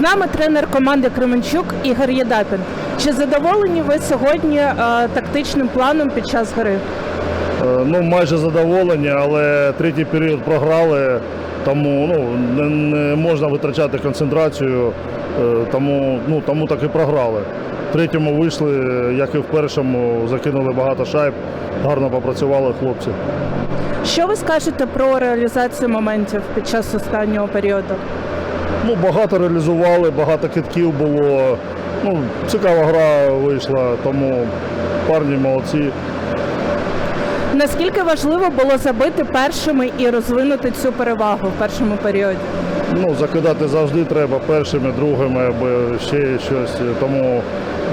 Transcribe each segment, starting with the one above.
З нами тренер команди Кременчук Ігор Єдапін. Чи задоволені ви сьогодні е, тактичним планом під час гри? Е, Ну, майже задоволені, але третій період програли, тому ну, не, не можна витрачати концентрацію, е, тому, ну, тому так і програли. В третьому вийшли, як і в першому, закинули багато шайб, гарно попрацювали хлопці. Що ви скажете про реалізацію моментів під час останнього періоду? Ну, багато реалізували, багато китків було. Ну, цікава гра вийшла, тому парні молодці. Наскільки важливо було забити першими і розвинути цю перевагу в першому періоді? Ну, закидати завжди треба першими, другими або ще щось. Тому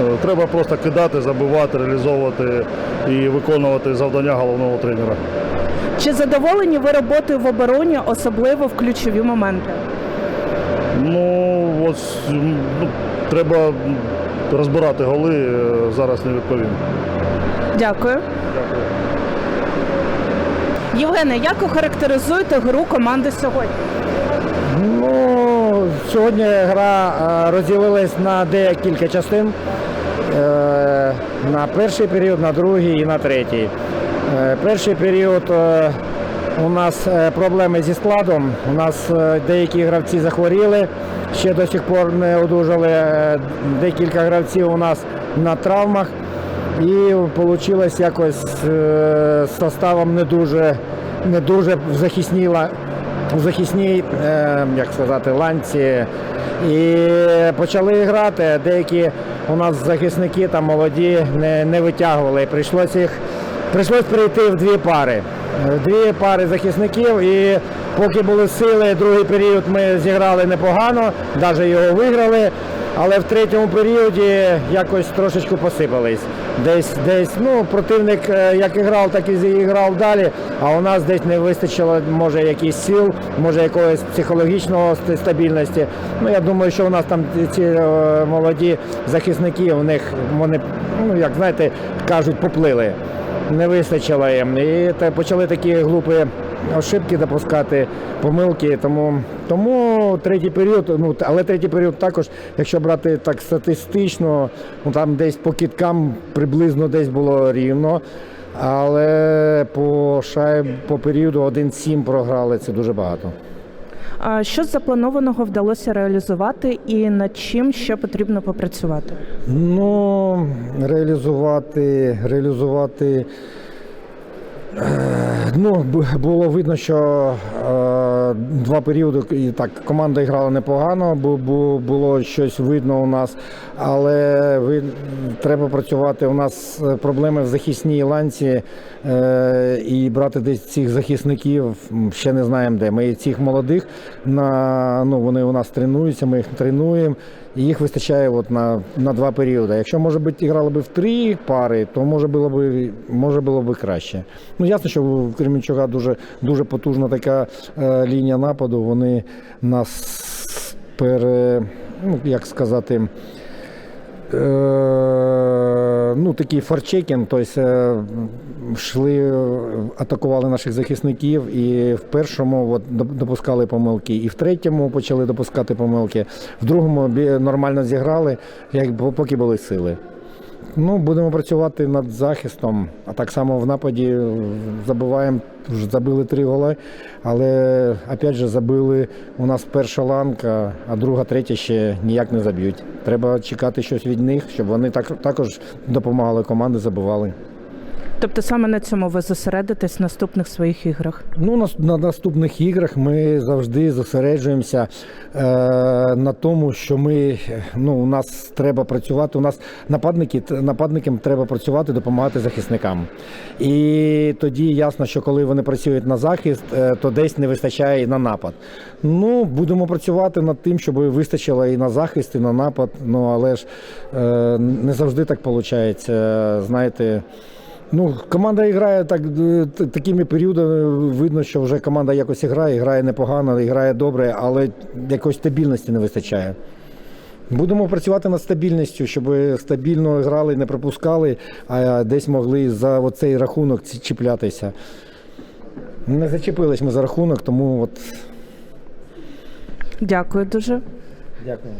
е, треба просто кидати, забивати, реалізовувати і виконувати завдання головного тренера. Чи задоволені ви роботою в обороні, особливо в ключові моменти? Ну, м, ну, треба розбирати голи, е, зараз не відповім. Дякую. Дякую. Євгене, як охарактеризуєте гру команди сьогодні? Ну, сьогодні гра е, розділилась на декілька частин. Е, На перший період, на другий і на третій. Перший період у нас е, проблеми зі складом. У нас е, деякі гравці захворіли, ще до сих пор не одужали. Е, Декілька гравців у нас на травмах. І вийшло якось з составом не дуже, не дуже в захисній у захисній, як сказати, ланці. І почали грати. Деякі у нас захисники там молоді не, не витягували. Прийшлось їх прийшлось перейти в дві пари. Дві пари захисників, і поки були сили, другий період ми зіграли непогано, навіть його виграли. Але в третьому періоді якось трошечку посипались. Десь, десь, ну, противник е, як і грав, так і зіграв далі. А у нас десь не вистачило, може, якихось сил, може, якоїсь психологічного стабільності. Ну, я думаю, що у нас там ці е, молоді захисники, у них вони, ну, як знаєте, кажуть, поплили. Не вистачило їм. І та- почали такі глупі ошибки допускати, помилки. Тому, тому третій період, ну але третій період також, якщо брати так статистично, ну там десь по кіткам приблизно десь було рівно. Але по шайб по періоду 1-7 програли це дуже багато. Що з запланованого вдалося реалізувати і над чим ще потрібно попрацювати? Ну, реалізувати, реалізувати. е, Ну, було видно, що е, два періоди і так команда грала непогано, бо, було щось видно у нас, але ви, треба працювати. У нас е, проблеми в захисній ланці е, і брати десь цих захисників ще не знаємо де. Ми цих молодих на ну вони у нас тренуються, ми їх тренуємо. І їх вистачає от на, на два періоди. Якщо може бути грали б в три пари, то може було б може було б краще. Ну ясно, що в Кременчука дуже дуже потужна така е, лінія нападу. Вони нас пере, ну як сказати. Е, ну, такий форчекінг, тобто е, йшли, е, атакували наших захисників і в першому от, допускали помилки, і в третьому почали допускати помилки, в другому нормально зіграли, як поки були сили. Ну, будемо працювати над захистом, а так само в нападі забуваємо вже забили три голи, але опять же забили у нас перша ланка, а друга, третя ще ніяк не заб'ють. Треба чекати щось від них, щоб вони так, також допомагали команди, забивали. Тобто саме на цьому ви зосередитесь в наступних своїх іграх? Ну, на, на наступних іграх ми завжди зосереджуємося е, на тому, що ми ну, у нас треба працювати. У нас нападники нападникам треба працювати, допомагати захисникам. І тоді ясно, що коли вони працюють на захист, е, то десь не вистачає і на напад. Ну, будемо працювати над тим, щоб вистачило і на захист, і на напад. Ну але ж е, не завжди так виходить. Знаєте. Ну, команда грає так е, такими періодами. Видно, що вже команда якось грає, грає непогано, грає добре, але якоїсь стабільності не вистачає. Будемо працювати над стабільністю, щоб стабільно грали, не пропускали, а десь могли за оцей рахунок чіплятися. Не зачепились ми за рахунок, тому от Дякую дуже. Дякую.